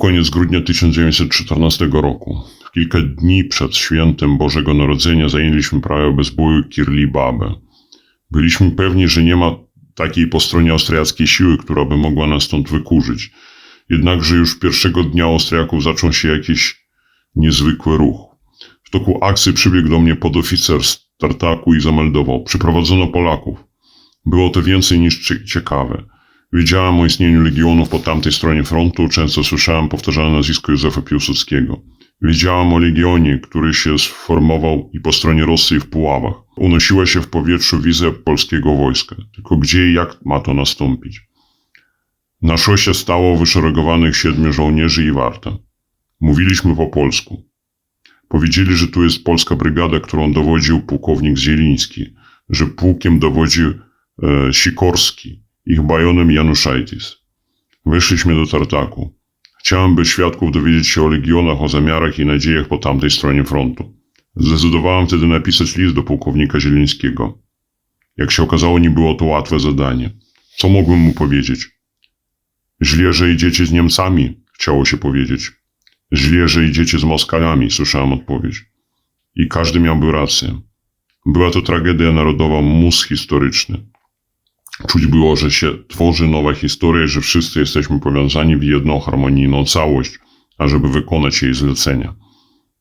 koniec grudnia 1914 roku. Kilka dni przed świętem Bożego Narodzenia zajęliśmy prawie bez boju Kirli Babę. Byliśmy pewni, że nie ma takiej po stronie austriackiej siły, która by mogła nas stąd wykurzyć. Jednakże już pierwszego dnia Austriaków zaczął się jakiś niezwykły ruch. W toku akcji przybiegł do mnie podoficer z Tartaku i zameldował. Przyprowadzono Polaków. Było to więcej niż cie- ciekawe. Wiedziałem o istnieniu legionów po tamtej stronie frontu, często słyszałem powtarzane nazwisko Józefa Piłsudskiego. Wiedziałem o legionie, który się sformował i po stronie Rosji w Puławach. Unosiła się w powietrzu wizja polskiego wojska. Tylko gdzie i jak ma to nastąpić? Na szosie stało wyszeregowanych siedmiu żołnierzy i warta. Mówiliśmy po polsku. Powiedzieli, że tu jest polska brygada, którą dowodził pułkownik Zieliński, że pułkiem dowodził e, Sikorski, ich bajonem Januszajtis. Weszliśmy do Tartaku. Chciałem by świadków dowiedzieć się o legionach, o zamiarach i nadziejach po tamtej stronie frontu. Zdecydowałem wtedy napisać list do pułkownika Zielińskiego. Jak się okazało, nie było to łatwe zadanie. Co mogłem mu powiedzieć? Źle, że idziecie z Niemcami, chciało się powiedzieć. Źle, że idziecie z Moskalami, słyszałem odpowiedź. I każdy miałby rację. Była to tragedia narodowa, mus historyczny. Czuć było, że się tworzy nowa historia, że wszyscy jesteśmy powiązani w jedną harmonijną całość, ażeby wykonać jej zlecenia.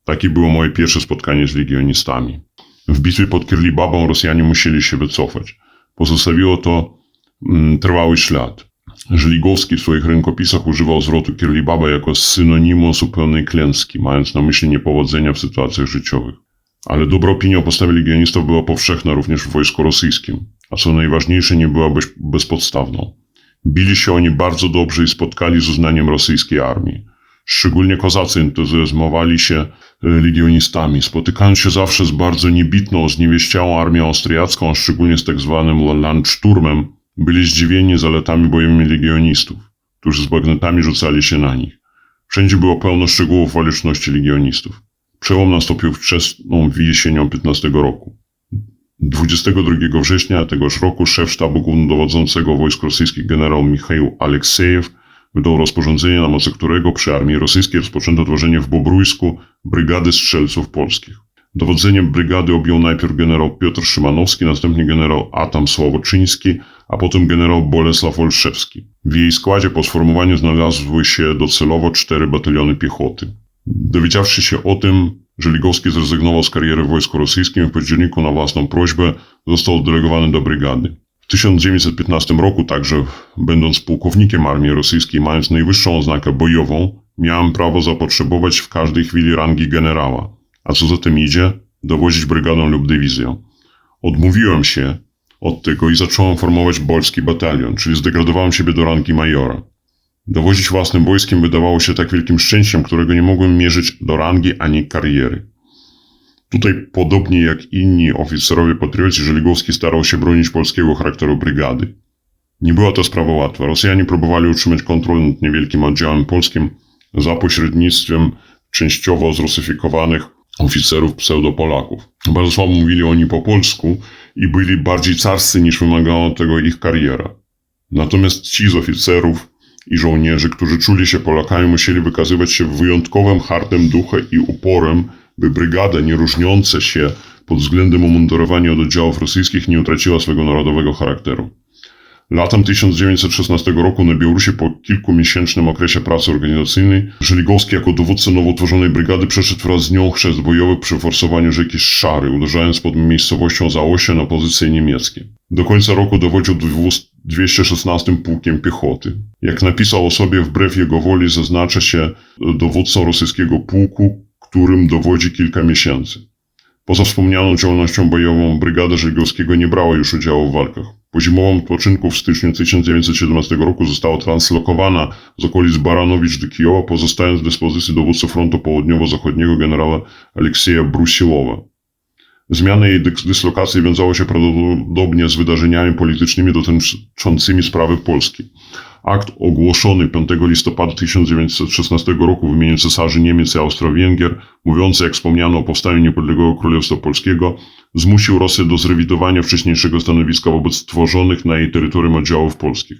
Takie było moje pierwsze spotkanie z legionistami. W bitwie pod Kirlibabą Rosjanie musieli się wycofać. Pozostawiło to mm, trwały ślad. Żeligowski w swoich rękopisach używał zwrotu Kirlibaba jako synonimu zupełnej klęski, mając na myśli niepowodzenia w sytuacjach życiowych. Ale dobra opinia o postawie legionistów była powszechna również w wojsku rosyjskim, a co najważniejsze nie była bez, bezpodstawną. Bili się oni bardzo dobrze i spotkali z uznaniem rosyjskiej armii. Szczególnie kozacy entuzjazmowali się legionistami, spotykając się zawsze z bardzo niebitną, zniewieściałą armią austriacką, a szczególnie z tak zwanym Landszturmem, byli zdziwieni zaletami bojowymi legionistów, którzy z bagnetami rzucali się na nich. Wszędzie było pełno szczegółów waleczności legionistów. Przełom nastąpił wczesną jesienią 15 roku. 22 września tegoż roku szef sztabu głównodowodzącego wojsk rosyjskich generał Michał Aleksejew wydał rozporządzenie, na mocy którego przy armii rosyjskiej rozpoczęto tworzenie w Bobrujsku brygady strzelców polskich. Dowodzeniem brygady objął najpierw generał Piotr Szymanowski, następnie generał Atam Sławoczyński, a potem generał Bolesław Olszewski. W jej składzie po sformowaniu znalazły się docelowo cztery bataliony piechoty. Dowiedziawszy się o tym, że Ligowski zrezygnował z kariery w wojsku rosyjskim w październiku na własną prośbę został oddelegowany do brygady. W 1915 roku także, będąc pułkownikiem armii rosyjskiej, mając najwyższą oznakę bojową, miałem prawo zapotrzebować w każdej chwili rangi generała, a co za tym idzie, dowodzić brygadą lub dywizją. Odmówiłem się od tego i zacząłem formować polski batalion, czyli zdegradowałem siebie do rangi majora. Dowodzić własnym wojskiem wydawało się tak wielkim szczęściem, którego nie mogłem mierzyć do rangi ani kariery. Tutaj, podobnie jak inni oficerowie patrioci, Żeligowski starał się bronić polskiego charakteru brygady. Nie była to sprawa łatwa. Rosjanie próbowali utrzymać kontrolę nad niewielkim oddziałem polskim za pośrednictwem częściowo zrusyfikowanych oficerów pseudopolaków. Bardzo słabo mówili oni po polsku i byli bardziej carscy niż wymagała tego ich kariera. Natomiast ci z oficerów i żołnierzy, którzy czuli się Polakami, musieli wykazywać się wyjątkowym hartem ducha i uporem, by brygada, nie różniąca się pod względem umundurowania od oddziałów rosyjskich, nie utraciła swego narodowego charakteru. Latem 1916 roku na Białorusi po kilkumiesięcznym okresie pracy organizacyjnej Żeligowski jako dowódca nowo utworzonej brygady przeszedł wraz z nią chrzest bojowy przy forsowaniu rzeki Szary, uderzając pod miejscowością Zaosie na pozycje niemieckie. Do końca roku dowodził 216 pułkiem piechoty. Jak napisał o sobie, wbrew jego woli zaznacza się dowódcą rosyjskiego pułku, którym dowodzi kilka miesięcy. Poza wspomnianą działalnością bojową brygada Żeligowskiego nie brała już udziału w walkach. Po zimowym odpoczynku w styczniu 1917 roku została translokowana z okolic Baranowicz do Kijowa, pozostając w dyspozycji dowódcy frontu południowo-zachodniego generała Aleksieja Brusilowa. Zmiana jej dys- dyslokacji wiązało się prawdopodobnie z wydarzeniami politycznymi dotyczącymi sprawy Polski. Akt ogłoszony 5 listopada 1916 roku w imieniu cesarzy Niemiec i Austro-Węgier, mówiący, jak wspomniano, o powstaniu niepodległego Królestwa Polskiego, zmusił Rosję do zrewidowania wcześniejszego stanowiska wobec tworzonych na jej terytorium oddziałów polskich.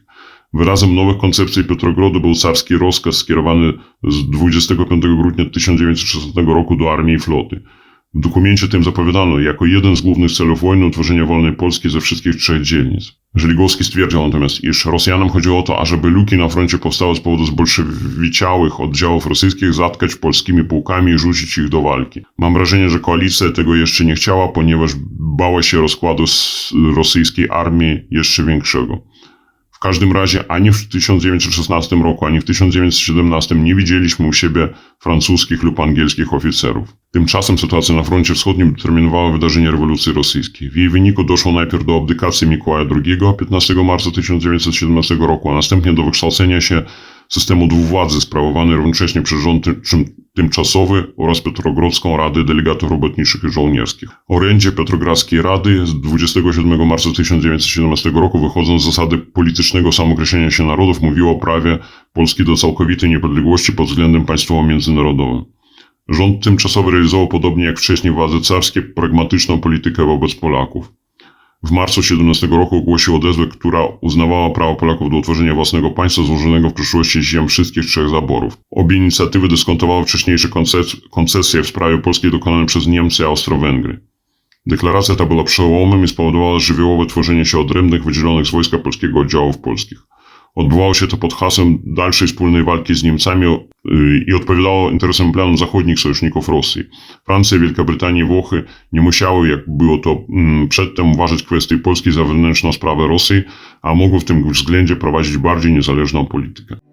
Wyrazem nowych koncepcji Piotrogrodu był carski rozkaz skierowany z 25 grudnia 1916 roku do armii i floty. W dokumencie tym zapowiadano jako jeden z głównych celów wojny utworzenie wolnej Polski ze wszystkich trzech dzielnic. Żeligowski stwierdził natomiast, iż Rosjanom chodziło o to, ażeby luki na froncie powstałe z powodu zbolszewiciałych oddziałów rosyjskich zatkać polskimi pułkami i rzucić ich do walki. Mam wrażenie, że koalicja tego jeszcze nie chciała, ponieważ bała się rozkładu rosyjskiej armii jeszcze większego. W każdym razie ani w 1916 roku, ani w 1917 nie widzieliśmy u siebie francuskich lub angielskich oficerów. Tymczasem sytuacja na froncie wschodnim determinowała wydarzenie rewolucji rosyjskiej. W jej wyniku doszło najpierw do abdykacji Mikołaja II 15 marca 1917 roku, a następnie do wykształcenia się systemu dwuwładzy sprawowany równocześnie przez rząd czym- tymczasowy oraz Petrogrodzką Radę Delegatów Robotniczych i Żołnierskich. Orędzie Petrogradzkiej Rady z 27 marca 1917 roku wychodząc z zasady politycznego samookreślenia się narodów mówiło o prawie Polski do całkowitej niepodległości pod względem państwowo-międzynarodowym. Rząd tymczasowy realizował podobnie jak wcześniej władze carskie pragmatyczną politykę wobec Polaków. W marcu 17 roku ogłosił odezwę, która uznawała prawo Polaków do utworzenia własnego państwa złożonego w przyszłości z ziem wszystkich trzech zaborów. Obie inicjatywy dyskontowały wcześniejsze konces- koncesje w sprawie polskiej dokonane przez Niemcy i Austro-Węgry. Deklaracja ta była przełomem i spowodowała żywiołowe tworzenie się odrębnych, wydzielonych z wojska polskiego oddziałów polskich. Odbywało się to pod hasłem dalszej wspólnej walki z Niemcami yy, i odpowiadało interesom planów zachodnich sojuszników Rosji. Francja, Wielka Brytania i Włochy nie musiały, jak było to mm, przedtem, uważać kwestii Polski za wewnętrzną sprawę Rosji, a mogły w tym względzie prowadzić bardziej niezależną politykę.